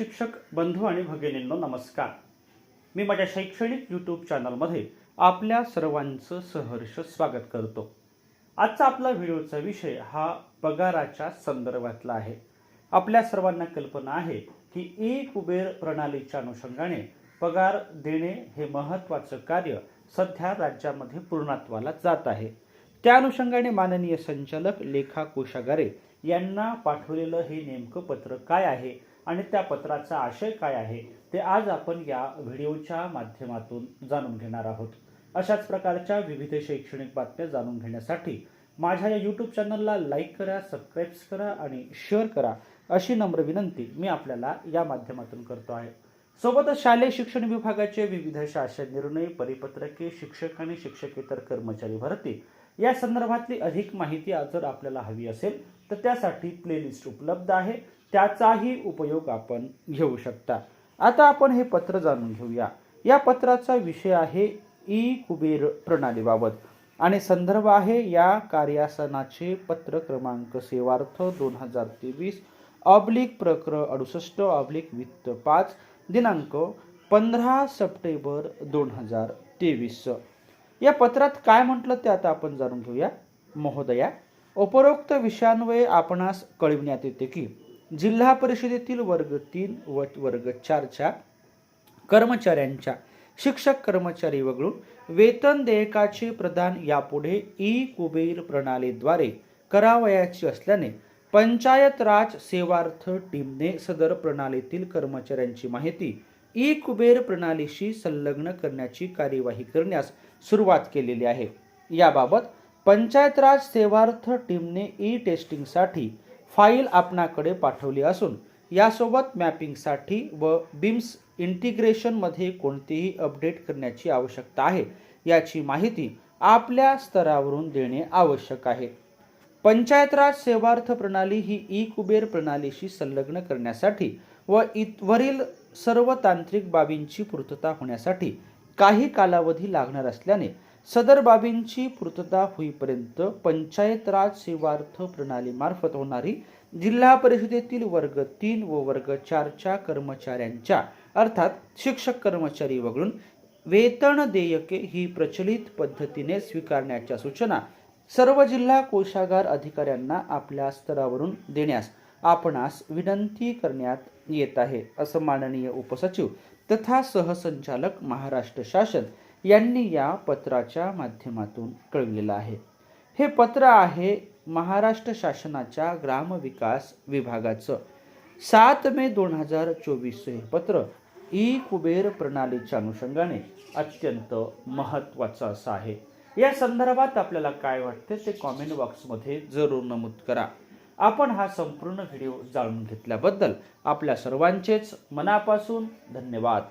शिक्षक बंधू आणि भगिनींनो नमस्कार. मी माझ्या शैक्षणिक यूट्यूब चॅनलमध्ये आपल्या सर्वांचं सहर्ष स्वागत करतो. आजचा आपला व्हिडिओचा विषय हा पगाराच्या संदर्भातला आहे. आपल्या सर्वांना कल्पना आहे की ई कुबेर प्रणालीच्या अनुषंगाने पगार देणे हे महत्त्वाचं कार्य सध्या राज्यामध्ये पूर्णत्वाला जात आहे. त्या अनुषंगाने माननीय संचालक लेखा कोशागारे यांना पाठवलेलं हे नेमकं पत्र काय आहे? आणि त्या पत्राचा आशय काय आहे ते आज आपण या व्हिडिओच्या माध्यमातून जाणून घेणार आहोत. अशाच प्रकारच्या विविध शैक्षणिक बातम्या जाणून घेण्यासाठी माझ्या या यूट्यूब चॅनलला लाईक करा सबस्क्राईब्स करा आणि शेअर करा अशी नम्र विनंती मी आपल्याला या माध्यमातून करतो आहे. सोबतच शालेय शिक्षण विभागाचे विविध शासन निर्णय परिपत्रके शिक्षक आणि शिक्षकेतर कर्मचारी भरती या संदर्भातली अधिक माहिती जर आपल्याला हवी असेल तर त्यासाठी प्लेलिस्ट उपलब्ध आहे. त्याचाही उपयोग आपण घेऊ शकता. आता आपण हे पत्र जाणून घेऊया. या पत्राचा विषय आहे ई कुबेर प्रणालीबाबत. आणि संदर्भ आहे या कार्यासनाचे पत्र क्रमांक सेवार्थ दोन हजार तेवीस ऑब्लिक प्रक्र अडुसष्ट ऑब्लिक वित्त पाच दिनांक पंधरा सप्टेंबर दोन हजार तेवीस. या पत्रात काय म्हटलं ते आता आपण जाणून घेऊया. महोदया उपरोक्त विषयान्वये आपणास कळविण्यात येते की जिल्हा परिषदेतील वर्ग तीन व वर्ग चारच्या कर्मचाऱ्यांच्या शिक्षक कर्मचारी वगळून वेतन देयकाचे प्रदान यापुढे ई कुबेर प्रणालीद्वारे करावयाची असल्याने पंचायत राज सेवार्थ टीमने सदर प्रणालीतील कर्मचाऱ्यांची माहिती ई कुबेर प्रणालीशी संलग्न करण्याची कार्यवाही करण्यास सुरुवात केलेली आहे. याबाबत पंचायत राज सेवार्थ टीमने ई टेस्टिंगसाठी फाईल आपणाकडे पाठवली असून यासोबत मॅपिंगसाठी व बिम्स इंटिग्रेशनमध्ये कोणतेही अपडेट करण्याची आवश्यकता आहे याची माहिती आपल्या स्तरावरून देणे आवश्यक आहे. पंचायत राज सेवार्थ प्रणाली ही ई कुबेर प्रणालीशी संलग्न करण्यासाठी व इत वरील सर्व तांत्रिक बाबींची पूर्तता होण्यासाठी काही कालावधी लागणार असल्याने सदर बाबींची पूर्तता होईपर्यंत पंचायत राज सेवार्थ प्रणालीमार्फत होणारी जिल्हा परिषदेतील वर्ग तीन व वर्ग चारच्या कर्मचाऱ्यांच्या अर्थात शिक्षक कर्मचारी वगळून वेतन देयके ही प्रचलित पद्धतीने स्वीकारण्याच्या सूचना सर्व जिल्हा कोषागार अधिकाऱ्यांना आपल्या स्तरावरून देण्यास आपणास विनंती करण्यात येत आहे असं माननीय उपसचिव तथा सहसंचालक महाराष्ट्र शासन यांनी या पत्राच्या माध्यमातून कळविलेलं आहे. हे पत्र आहे महाराष्ट्र शासनाच्या ग्रामविकास विभागाचं. सात मे दोन हजार चोवीस हे पत्र ई कुबेर प्रणालीच्या अनुषंगाने अत्यंत महत्त्वाचं असं आहे. या संदर्भात आपल्याला काय वाटते ते कॉमेंट बॉक्समध्ये जरूर नमूद करा. आपण हा संपूर्ण व्हिडिओ जाणून घेतल्याबद्दल आपल्या सर्वांचेच मनापासून धन्यवाद.